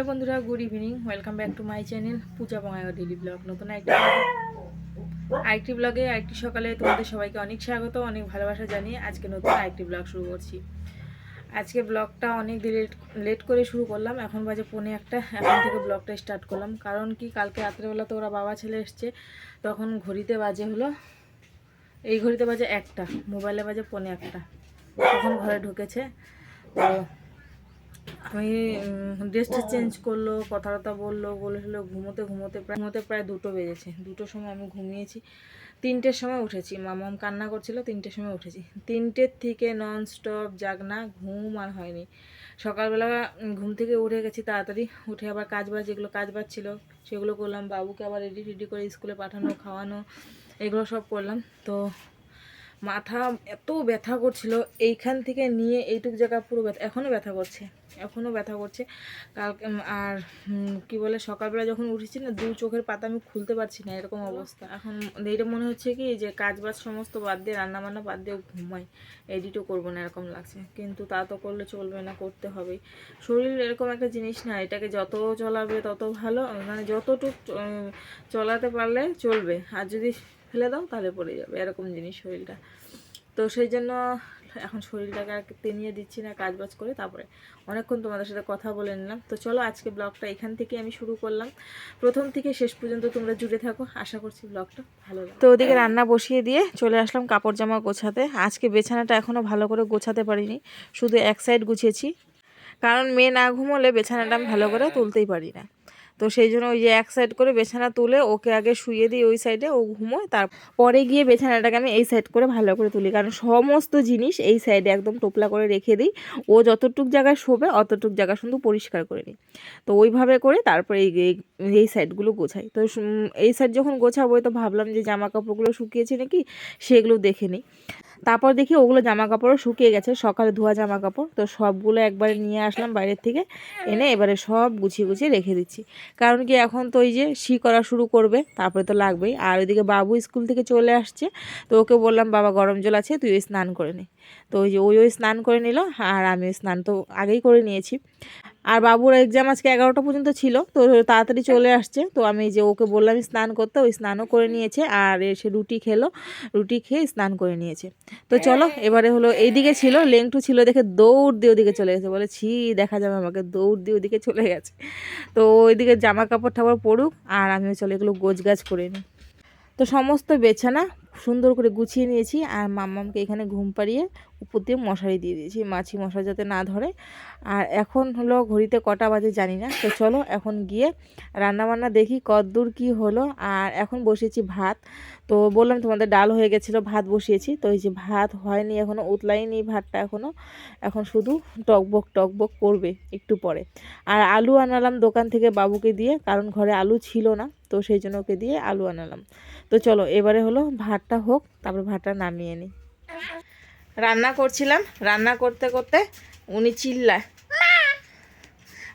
Hello বন্ধুরা good evening welcome back to my channel Puja Bongaigaon daily blog নতুন একটি আরেকটি ব্লগে আরেকটি সকালে তোমাদের সবাইকে অনেক স্বাগত, অনেক ভালোবাসা জানিয়ে আজকে নতুন আরেকটি ব্লগ শুরু করছি। আজকে ব্লগটা অনেক লেট লেট করে শুরু করলাম, এখন বাজে পৌনে একটা, এখন থেকে ব্লগটা স্টার্ট করলাম। কারণ কি, কালকে রাত্রেবেলা তো ওরা বাবা ছেলে এসছে, তখন ঘড়িতে বাজে হলো, এই ঘড়িতে বাজে একটা, মোবাইলে বাজে পৌনে একটা, তখন ঘরে ঢুকেছে। তো ড্রেসটা চেঞ্জ করল কথা টথা বলল, বলেছিল ঘুমোতে ঘুমোতে প্রায় ঘুমোতে প্রায় দুটো বেজেছে। দুটোর সময় আমি ঘুমিয়েছি। তিনটের সময় উঠেছি। মামাম কান্না করছিল, তিনটের সময় উঠেছি। তিনটের থেকে নন স্টপ জাগনা, ঘুম আর হয়নি। সকালবেলা ঘুম থেকে উঠে গেছি তাড়াতাড়ি। উঠে আবার কাজ বাজ, যেগুলো কাজ বাজ ছিল, সেগুলো করলাম। বাবুকে আবার রেডি টেডি করে স্কুলে পাঠানো, খাওয়ানো, এগুলো সব করলাম। তো মাথা এত ব্যথা করছিল, এইখান থেকে নিয়ে এইটুক জায়গা পুরো ব্যথা এখনও ব্যথা করছে। এখনও ব্যথা করছে। কালকে আর কি বলে, সকালবেলা যখন উঠেছি না, দু চোখের পাতা আমি খুলতে পারছি না এরকম অবস্থা। এখন এইটা মনে হচ্ছে কি, যে কাজ বাজ সমস্ত বাদ দিয়ে, রান্নাবান্না বাদ দিয়ে ঘুমাই। এডিটও করব না এরকম লাগছে। কিন্তু তা তো করলে চলবে না, করতে হবে। শরীর এরকম একটা জিনিস না, এটাকে যত চলাবে তত ভালো মানে যতটুক চলাতে পারলে চলবে। আর যদি ফেলে দাও তাহলে পড়ে যাবে, এরকম জিনিস শরীরটা। তো সেই জন্য এখন শরীরটাকে আর তেনিয়ে দিচ্ছি না কাজ বাজ করে তারপরে অনেকক্ষণ তোমাদের সাথে কথা বলে নিলাম। তো চলো আজকে ব্লগটা এখান থেকে আমি শুরু করলাম। প্রথম থেকে শেষ পর্যন্ত তোমরা জুড়ে থাকো। আশা করছি ব্লগটা ভালো তো ওদিকে রান্না বসিয়ে দিয়ে চলে আসলাম কাপড় জামা গোছাতে। আজকে বিছানাটা এখনও ভালো করে গোছাতে পারিনি। শুধু এক সাইড গুছিয়েছি। কারণ মেয়ে না ঘুমোলে বেছানাটা আমি ভালো করে তুলতেই পারি না। তো সেই জন্য ওই যে এক সাইড করে বিছানা তুলে ওকে আগে শুয়ে দিই ওই সাইডে ও ঘুমোয় তারপরে গিয়ে বিছানাটাকে আমি এই সাইড করে ভালো করে তুলি। কারণ সমস্ত জিনিস এই সাইডে একদম টোপলা করে রেখে দিই। ও যতটুক জায়গায় শোবে অতটুক জায়গা শুধু পরিষ্কার করে নিই। তো ওইভাবে করে তারপরে এই এই- সাইডগুলো গোছাই। তো এই সাইড যখন গোছাবো তো ভাবলাম যে জামা কাপড়গুলো শুকিয়েছে নাকি সেগুলো দেখে নিই। তারপর দেখি ওগুলো জামা কাপড়ও শুকিয়ে গেছে, সকালে ধোয়া জামা কাপড় তো সবগুলো একবারে নিয়ে আসলাম বাইরের থেকে, এনে এবারে সব গুছিয়ে গুছিয়ে রেখে দিচ্ছি। কারণ কি এখন তো ওই যে শি করা শুরু করবে, তারপরে তো লাগবেই। আর ওইদিকে বাবু স্কুল থেকে চলে আসছে, তো ওকে বললাম, বাবা গরম জল আছে, তুই স্নান করে নে। তো ওই যে ওই ওই স্নান করে নিল, আর আমি স্নান তো আগেই করে নিয়েছি। আর বাবুর এক্সাম আজকে এগারোটা পর্যন্ত ছিল, তো তাড়াতাড়ি চলে আসছে। তো আমি যে ওকে বললাম স্নান করতে, ওই স্নানও করে নিয়েছে, আর এসে রুটি খেলো, রুটি খেয়ে স্নান করে নিয়েছে। তো চলো, এবারে হলো এইদিকে ছিল, লেংটু ছিল দেখে দৌড় দিয়ে ওদিকে চলে গেছে, বলে ছি, দেখা যাবে আমাকে, দৌড় দিয়ে ওদিকে চলে গেছে। তো ওইদিকে জামা কাপড় টাপড় পড়ুক আর আমিও চলে এগুলো গোছ গাছ করে নিই। তো সমস্ত বেছানা সুন্দর করে গুছিয়ে নিয়েছি আর মাম্মামকে এখানে ঘুম পাড়িয়ে উপর দিয়ে মশারি দিয়ে দিয়েছি, মাছি মশা যাতে না ধরে। আর এখন হলো ঘড়িতে কটা বাজে জানি না, তো চলো এখন গিয়ে রান্নাবান্না দেখি কতদূর কি হলো। আর এখন বসিয়েছি ভাত, তো বললাম তোমাদের ডাল হয়ে গেছিল, ভাত বসিয়েছি। তো এই যে ভাত হয়নি এখনও উতলাইনি ভাতটা এখনও এখন শুধু টকবক টকবক করবে একটু পরে। আর আলু আনালাম দোকান থেকে বাবুকে দিয়ে, কারণ ঘরে আলু ছিল না, তো সেই জন্য ওকে দিয়ে আলু আনালাম। তো চলো, এবারে হলো ভাতটা হোক, তারপর ভাতটা নামিয়ে নিই। রান্না করছিলাম। রান্না করতে করতে উনি চিল্লায়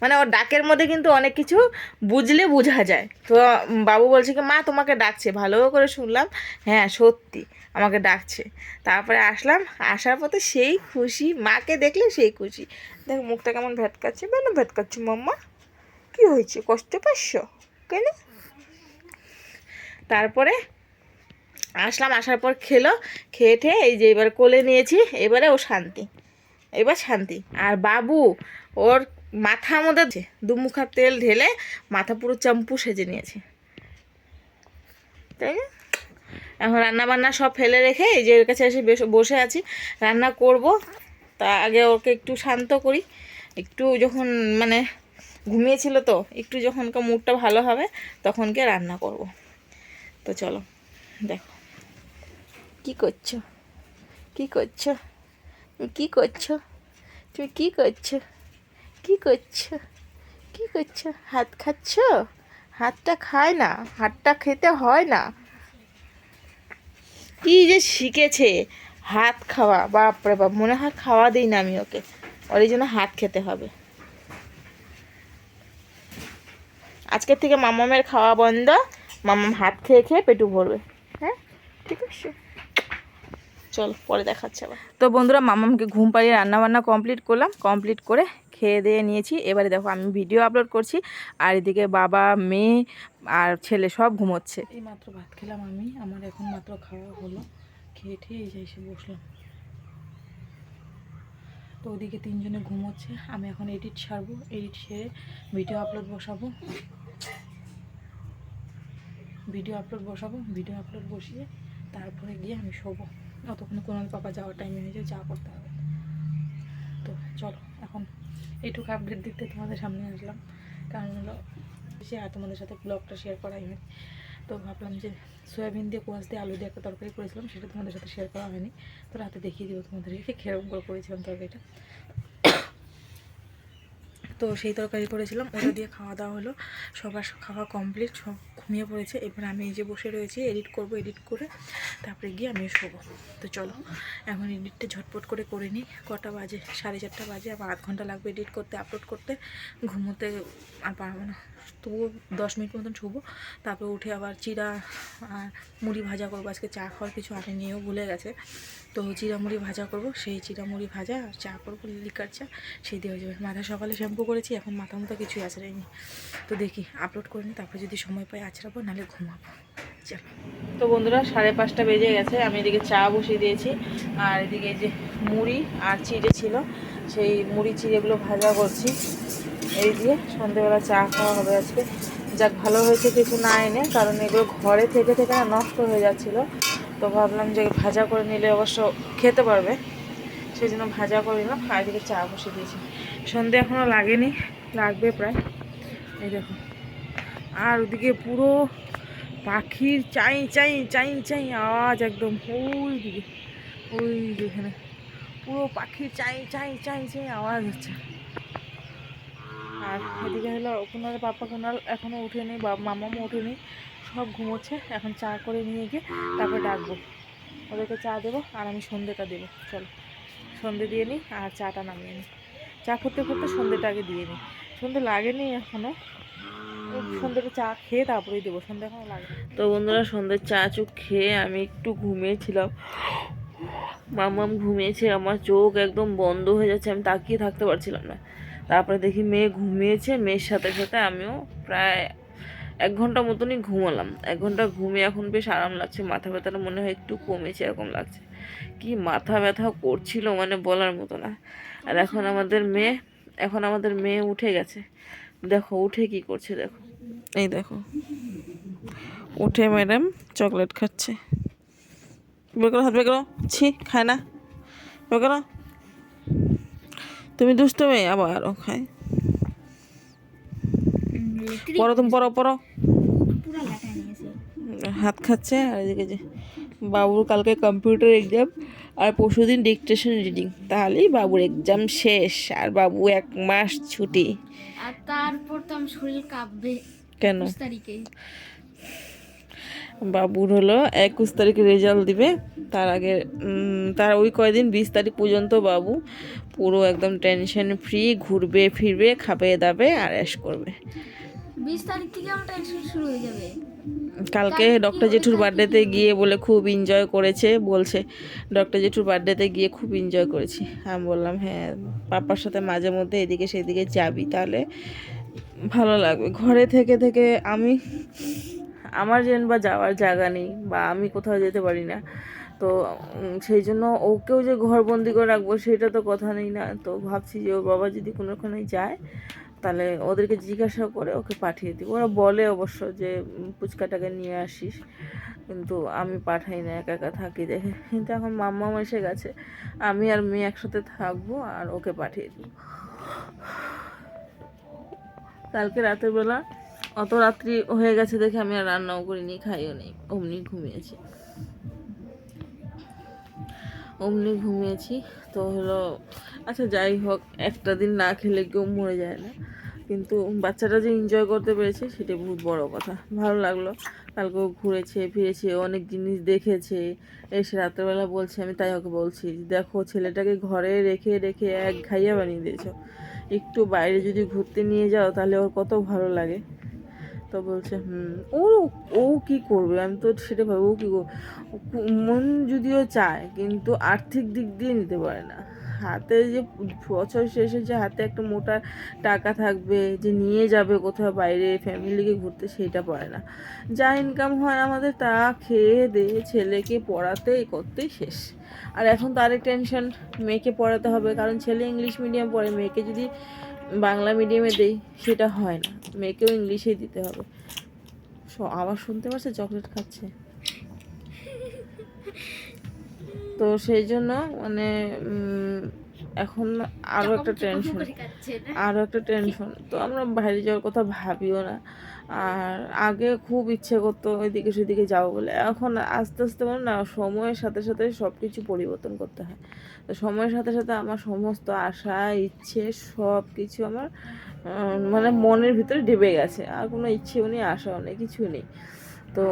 মানে ওর ডাকের মধ্যে কিন্তু অনেক কিছু বুঝলে বোঝা যায়। তো বাবু বলছে কি, মা, তোমাকে ডাকছে। ভালো করে শুনলাম হ্যাঁ সত্যি, আমাকে ডাকছে। তারপরে আসলাম, আসার পথে সেই খুশি, মাকে দেখলে সেই খুশি। দেখ, মুখটা কেমন ভেটকাচ্ছে, কেন ভেটকাচ্ছ মাম্মা? কি হয়েছে? কষ্ট পাচ্ছ? কেন? তারপরে আসলাম, আসার পর খেলো, খেয়ে ঠেয়ে এই যে এবার কোলে নিয়েছি, এবারে ও শান্তি। এবার শান্তি। আর বাবু, ওর মাথার মধ্যে দুমুখা তেল ঢেলে মাথা পুরো চাম্পু সেজে নিয়েছে। তাই না? এখন রান্না বান্না সব ফেলে রেখে এই যে এর কাছে এসে বসে আছি, রান্না করব। তা আগে ওকে একটু শান্ত করি। একটু যখন মানে ঘুমিয়েছিল তো, একটু যখন মুডটা ভালো হবে, তখনকে রান্না করব। তো চলো, দেখো। কি করছ? কি করছ? কি করছ? তুমি কি করছ? কি করছ? কি করছ? হাত খাচ্ছ? হাতটা খায় না, হাতটা খেতে হয় না। কি যে শিখেছে হাত খাওয়া, বাপরে বাপ, মনে হয় খাওয়া দিই না আমি ওকে। ওর জন্য হাত খেতে হবে। আজকের থেকে মামামের খাওয়া বন্ধ, মামাম হাত খেয়ে খেয়ে পেটু ভরবে। হ্যাঁ? ঠিক আছে? চল পরে দেখাচ্ছে আবার। তো বন্ধুরা মামামকে ঘুম পাড়িয়ে রান্না বান্না কমপ্লিট করলাম কমপ্লিট করে খেয়ে দিয়ে নিয়েছি। এবারে দেখো আমি ভিডিও আপলোড করছি আর এদিকে বাবা মেয়ে আর ছেলে সব ঘুমোচ্ছে। এই মাত্র ভাত খেলাম আমি আমার এখন মাত্র খাওয়া হলো। খেয়ে ঠেয়ে এই এসে বসলাম। তো ওদিকে তিনজনে ঘুমোচ্ছে আমি এখন এডিট ছাড়বো এডিট সেরে ভিডিও আপলোড বসাবো। ভিডিও আপলোড বসাবো ভিডিও আপলোড বসিয়ে তারপরে গিয়ে আমি শোবো। অতক্ষণে কোনো পাপা যাওয়ার টাইম হয়ে যায় যা করতে হবে। তো চলো, এখন এইটুকু আপডেট দিতে তোমাদের সামনে আসলাম। কারণ হলো আর তোমাদের সাথে ব্লগটা শেয়ার করাই হয়নি। তো ভাবলাম যে সয়াবিন দিয়ে, কোয়াশ দিয়ে আলু দিয়ে একটা তরকারি করেছিলাম, সেটা তোমাদের সাথে শেয়ার করা হয়নি। তো রাতে দেখিয়ে দিব তোমাদেরকে কীরকম করে করেছিলাম তরকারিটা। তো সেই তরকারি করেছিলাম, ওটা দিয়ে খাওয়া দাওয়া হলো। সবার খাওয়া কমপ্লিট সব ঘুমিয়ে পড়েছে। এবার আমি এই যে বসে রয়েছি এডিট করব এডিট করে তারপরে গিয়ে আমি শোবো। তো চলো, এখন এডিটটা ঝটপট করে করে নিই। কটা বাজে? সাড়ে চারটা বাজে, আবার আধ ঘণ্টা লাগবে এডিট করতে আপলোড করতে। ঘুমোতে আর পারব না। তবুও দশ মিনিট মতন শুবো। তারপরে উঠে আবার চিরা আর মুড়ি ভাজা করব। আজকে চা খাওয়ার কিছু আগে নিয়েও ভুলে গেছে। তো চিরা মুড়ি ভাজা করব, সেই চিরা মুড়ি ভাজা, আর চা করব, লিকার চা, সেই দিয়ে যাবে। মাথা সকালে শ্যাম্পু করেছি, এখন মাথা মতো কিছুই আছড়াইনি তো দেখি আপলোড করে নিই তারপরে যদি সময় পাই আছড়াবো, নাহলে ঘুমাবো। চলো। তো বন্ধুরা, সাড়ে পাঁচটা বেজে গেছে, আমি এদিকে চা বসিয়ে দিয়েছি, আর এদিকে যে মুড়ি আর চিড়ে ছিল, সেই মুড়ি চিড়েগুলো ভাজা করছি। এই দিয়ে সন্ধেবেলা চা খাওয়া হবে আজকে। যাক, ভালো হয়েছে কিছু না এনে, কারণ এগুলো ঘরে থেকে থেকে নষ্ট হয়ে যাচ্ছিল। তো ভাবলাম যে ভাজা করে নিলে অবশ্য খেতে পারবে। সেই জন্য ভাজা করে নিলাম, আর চা বসে দিয়েছি। সন্ধে এখনও লাগেনি, লাগবে প্রায়। এই দেখো, আর ওদিকে পুরো পাখির চাই চাই চাই চাই আওয়াজ একদম ওই দিকে, ওই যেখানে পুরো পাখির চাই চাই চাই চাই আওয়াজ হচ্ছে। আর এদিকে হলো কুনাল পাপা কুনাল এখনও উঠেনি, বা মামামও উঠেনি। সব ঘুমোচ্ছে। এখন চা করে নিয়ে গিয়ে তারপরে ডাকবো। ওদেরকে চা দেবো আর আমি সন্ধ্যেটা দেবো। চলো, সন্ধে দিয়ে নিই আর চাটা নামিয়ে নিই। চা করতে করতে সন্ধ্যেটা আগে দিয়ে নিই। সন্ধে লাগেনি এখনও সন্ধ্যেটা চা খেয়ে তারপরেই দেবো। সন্ধ্যে এখনও লাগে তো বন্ধুরা, সন্ধ্যের চা চুক খেয়ে আমি একটু ঘুমিয়েছিলাম। মামাম ঘুমিয়েছে, আমার চোখ একদম বন্ধ হয়ে যাচ্ছে, আমি তাকিয়ে থাকতে পারছিলাম না। তারপরে দেখি মেয়ে ঘুমিয়েছে, মেয়ের সাথে সাথে আমিও প্রায় এক ঘণ্টা মতনই ঘুমালাম। এক ঘণ্টা ঘুমে এখন বেশ আরাম লাগছে, মাথা ব্যথাটা মনে হয় একটু কমেছে এরকম লাগছে। কি মাথা ব্যথা করছিল মানে বলার মতো না। আর এখন আমাদের মেয়ে, এখন আমাদের মেয়ে উঠে গেছে। দেখো, উঠে কি করছে দেখো। এই দেখো। উঠে ম্যাডাম চকলেট খাচ্ছে। বের হাত বের ছি, খায় না। বের তুমি দুষ্ট মেয়ে আবারও খায়। পড়ো তুমি পুরো নিয়েছে। হাত খাচ্ছে আর এদিকে যে বাবুর কালকে কম্পিউটার এক্সাম আর পরশু দিন ডিকটেশন রিডিং তাহলেই বাবুর এক্সাম শেষ আর বাবু এক মাস ছুটি। আর তারপর তো আমার শরীর কাঁপবে কেন? তারিখে। বাবুর হলো একুশ তারিখে রেজাল্ট দিবে। তার আগে তার ওই কয়দিন বিশ তারিখ পর্যন্ত বাবু পুরো একদম টেনশন ফ্রি ঘুরবে ফিরবে খাবে দাবে আর অ্যাশ করবে। বিশ তারিখ থেকে আমার টেনশন শুরু হয়ে যাবে। কালকে ডক্টর জেঠুর বার্থডেতে গিয়ে বলে খুব এনজয় করেছে বলছে ডক্টর জেঠুর বার্থডেতে গিয়ে খুব এনজয় করেছি। আমি বললাম হ্যাঁ পাপার সাথে মাঝে মধ্যে এদিকে সেদিকে যাবি তাহলে ভালো লাগবে। ঘরে থেকে থেকে আমি আমার যেন বা যাওয়ার জায়গা নেই বা আমি কোথাও যেতে পারি না। তো সেই জন্য ওকেও যে ঘরবন্দি করে রাখব সেটা তো কথা নেই না। তো ভাবছি যে ওর বাবা যদি কোনোখানে যায় তাহলে ওদেরকে জিজ্ঞাসা করে ওকে পাঠিয়ে দিই ওরা বলে অবশ্য যে উম, পুচকাটাকে নিয়ে আসিস। কিন্তু আমি পাঠাই না একা একা থাকি দেখে। কিন্তু এখন মাম্মাম এসে গেছে। আমি আর মেয়ে একসাথে থাকব আর ওকে পাঠিয়ে দিব। কালকে রাতের বেলা অত রাত্রি হয়ে গেছে দেখে আমি আর রান্নাও করিনি, খাইও নেই। অমনি ঘুমিয়েছি। অমনি ঘুমিয়েছি, তো হলো আচ্ছা যাই হোক, একটা দিন না খেলে কেউ মরে যায় না। কিন্তু বাচ্চাটা যে এনজয় করতে পেরেছে সেটা বহুত বড় কথা। ভালো লাগল। কালকেও ঘুরেছে, ফিরেছে, অনেক জিনিস দেখেছে। এসে রাত্রেবেলা বলছে, আমি তাই ওকে বলছি, দেখো ছেলেটাকে ঘরে রেখে রেখে এক ঘাইয়া বানিয়ে দিয়েছ। একটু বাইরে যদি ঘুরতে নিয়ে যাও, তাহলে ওর কত ভালো লাগে। তো বলছে, হুম ও ও কি করবে? আমি তো সেটা ভাবি, ও কী মন যদিও চায়, কিন্তু আর্থিক দিক দিয়ে নিতে পারে না। হাতে যে বছর শেষে যে হাতে একটা মোটা টাকা থাকবে, যে নিয়ে যাবে কোথাও বাইরে ফ্যামিলিকে ঘুরতে সেইটা পড়ে না। যা ইনকাম হয় আমাদের, তা খেয়ে দিয়ে ছেলেকে পড়াতে করতেই শেষ। আর এখন তারই টেনশন মেয়েকে পড়াতে হবে, কারণ ছেলে ইংলিশ মিডিয়াম পড়ে, মেয়েকে যদি বাংলা মিডিয়ামে দেই সেটা হয় না। মেয়েকেও ইংলিশেই দিতে হবে। আবার শুনতে পারছে চকলেট খাচ্ছে। তো সেই জন্য মানে এখন আরও একটা টেনশন আরও একটা টেনশন তো আমরা বাইরে যাওয়ার কথা ভাবিও না। আর আগে খুব ইচ্ছে করতো ওইদিকে সেদিকে যাব বলে। এখন আস্তে আস্তে মানে না, সময়ের সাথে সাথে সব কিছু পরিবর্তন করতে হয়। তো সময়ের সাথে সাথে আমার সমস্ত আশা, ইচ্ছে সব কিছু আমার মানে মনের ভিতরে ডেবে গেছে। আর কোনো ইচ্ছেও নেই, আশাও নেই কিছু নেই। তো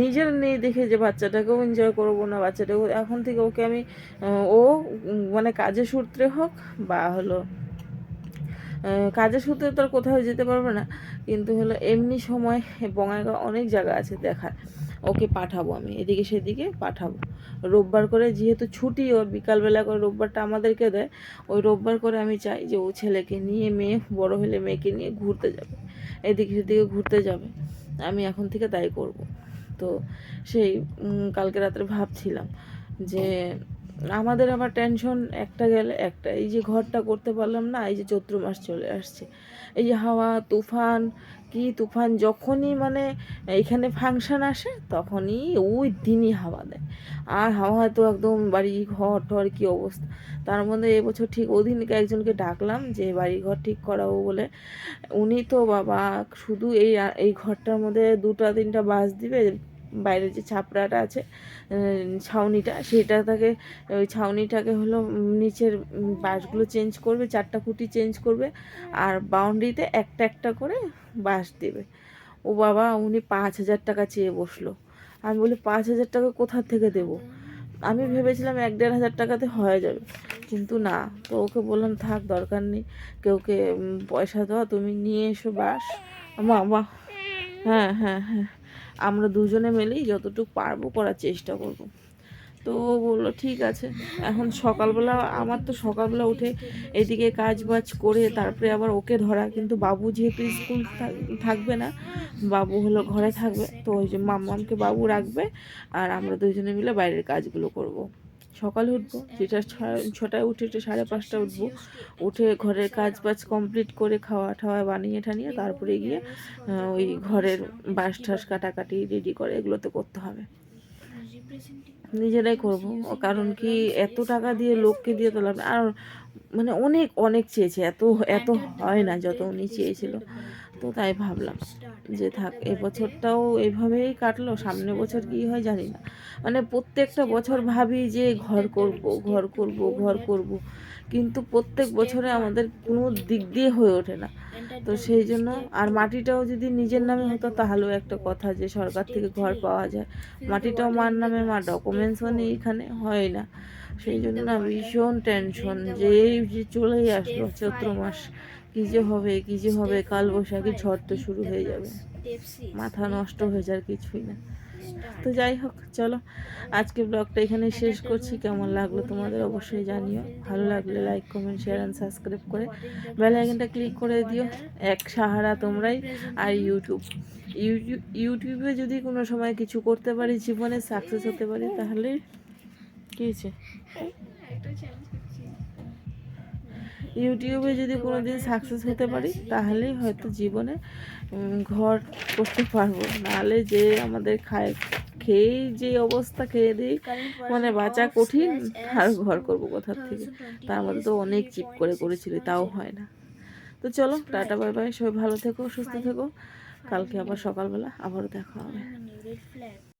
নিজের নেই দেখে যে বাচ্চাটাকেও এনজয় করব না, বাচ্চাটাকেও, এখন থেকে ওকে আমি, ও মানে কাজের সূত্রে হোক বা হলো কাজের সূত্রে তো আর কোথাও যেতে পারবে না। কিন্তু হলো এমনি সময় বঙ্গাইগাঁও অনেক জায়গা আছে দেখার। ওকে পাঠাবো আমি, এদিকে সেদিকে পাঠাবো। রোববার করে যেহেতু ছুটি, ও বিকালবেলা করে রোববারটা আমাদেরকে দেয়, ওই রোববার করে আমি চাই যে ও ছেলেকে নিয়ে, মেয়ে, বড় হলে মেয়েকে নিয়ে ঘুরতে যাবে। এদিকে সেদিকে ঘুরতে যাবে। আমি এখন থেকে তাই করব। তো সেই কালকে রাত্রে ভাবছিলাম যে আমাদের আবার টেনশন একটা গেলে একটা। এই যে ঘরটা করতে পারলাম না, এই যে চৈত্র মাস চলে আসছে। এই যে হাওয়া, তুফান, কি তুফান, যখনই মানে এখানে ফাংশন আসে, তখনই ওই দিনই হাওয়া দেয়। আর হাওয়া তো একদম বাড়ি ঘর টর কী অবস্থা। তার মধ্যে এবছর ঠিক ওদিনকে একজনকে ডাকলাম যে বাড়ি ঘর ঠিক করাবো বলে। উনি তো বাবা, শুধু এই এই ঘরটার মধ্যে দুটা তিনটা বাস দিবে বাইরে যে ছাপড়াটা আছে ছাউনিটা, সেটা তাকে, ওই ছাউনিটাকে হলো নিচের বাঁশগুলো চেঞ্জ করবে, চারটা খুঁটি চেঞ্জ করবে, আর বাউন্ডারিতে একটা একটা করে বাঁশ দেবে। ও বাবা, উনি পাঁচ হাজার টাকা চেয়ে বসল। আমি বলি, পাঁচ হাজার টাকা কোথা থেকে দেবো? আমি ভেবেছিলাম এক দেড় হাজার টাকাতে হয়ে যাবে, কিন্তু না। তো ওকে বললাম, থাক, দরকার নেই। কেউকে পয়সা দেওয়া তুমি নিয়ে এসো বাস মা মা। হ্যাঁ হ্যাঁ হ্যাঁ। আমরা দুজনে মিলেই যতটুকু পারব করার চেষ্টা করব। তো বলল, ঠিক আছে। এখন সকালবেলা, আমার তো সকালবেলা উঠে এদিকে কাজ বাজ করে তারপরে আবার ওকে ধরা। কিন্তু বাবু যেহেতু স্কুল থাক- থাকবে না, বাবু হলো ঘরে থাকবে। তো ওই যে মাম্মামকে বাবু রাখবে আর আমরা দুজনে মিলে বাইরের কাজগুলো করব। সকালে উঠবো যেটা ছটায় উঠে উঠে সাড়ে পাঁচটা উঠবো। উঠে ঘরের কাজ বাজ কমপ্লিট করে খাওয়া ঠাওয়া বানিয়ে ঠানিয়ে তারপরে গিয়ে ওই ঘরের বাঁশ ঠাস কাটাকাটি রেডি করে এগুলো তো করতে হবে। নিজেরাই করব। কারণ কি এত টাকা দিয়ে লোককে দিয়ে তো লাভ আর মানে অনেক অনেক চেয়েছে। এত এত হয় না যত উনি চেয়েছিল। তো তাই ভাবলাম যে থাক এবছরটাও এভাবেই কাটলো সামনে বছর কি হয় জানি না। মানে প্রত্যেকটা বছর ভাবি যে ঘর করব ঘর করব ঘর করব। কিন্তু প্রত্যেক বছরে আমাদের কোনো দিক দিয়ে হয়ে ওঠে না। তো সেই জন্য আর মাটিটাও যদি নিজের নামে হতো তাহলেও একটা কথা যে সরকার থেকে ঘর পাওয়া যায়। মাটিটাও মার নামে মা ডকুমেন্টসও নেই এখানে হয় না। সেই জন্য না ভীষণ টেনশন যে এই যে চলেই আসলো চৈত্র মাস কী যে হবে কী যে হবে কাল বৈশাখী ঝড় তো শুরু হয়ে যাবে। মাথা নষ্ট হয়ে যাওয়ার কিছুই না। তো যাই হোক, চলো, আজকে ব্লগটা এখানে শেষ করছি। কেমন লাগল তোমাদের অবশ্যই জানিও। ভালো লাগলে like comment share and subscribe করে বেল আইকনটা ক্লিক করে দিও। এক সাহারা তোমরাই। আর ইউটিউব ইউটিউব ইউটিউবে যদি কোনো সময় কিছু করতে পারি, জীবনে সাকসেস হতে পারি, তাহলে কী হয়েছে? ইউটিউবে যদি কোনো দিন সাকসেস হতে পারি, তাহলেই হয়তো জীবনে ঘর করতে পারব। নাহলে যে আমাদের খায়, খেয়েই যে অবস্থা, খেয়ে দিই মানে বাঁচা কঠিন, আর ঘর করব কোথার থেকে? তার মধ্যে তো অনেক চিপ করে করেছিলি, তাও হয় না। তো চলো, টাটা, বাই বাই, সবাই ভালো থেকো, সুস্থ থেকো। কালকে আবার সকালবেলা আবারও দেখা হবে।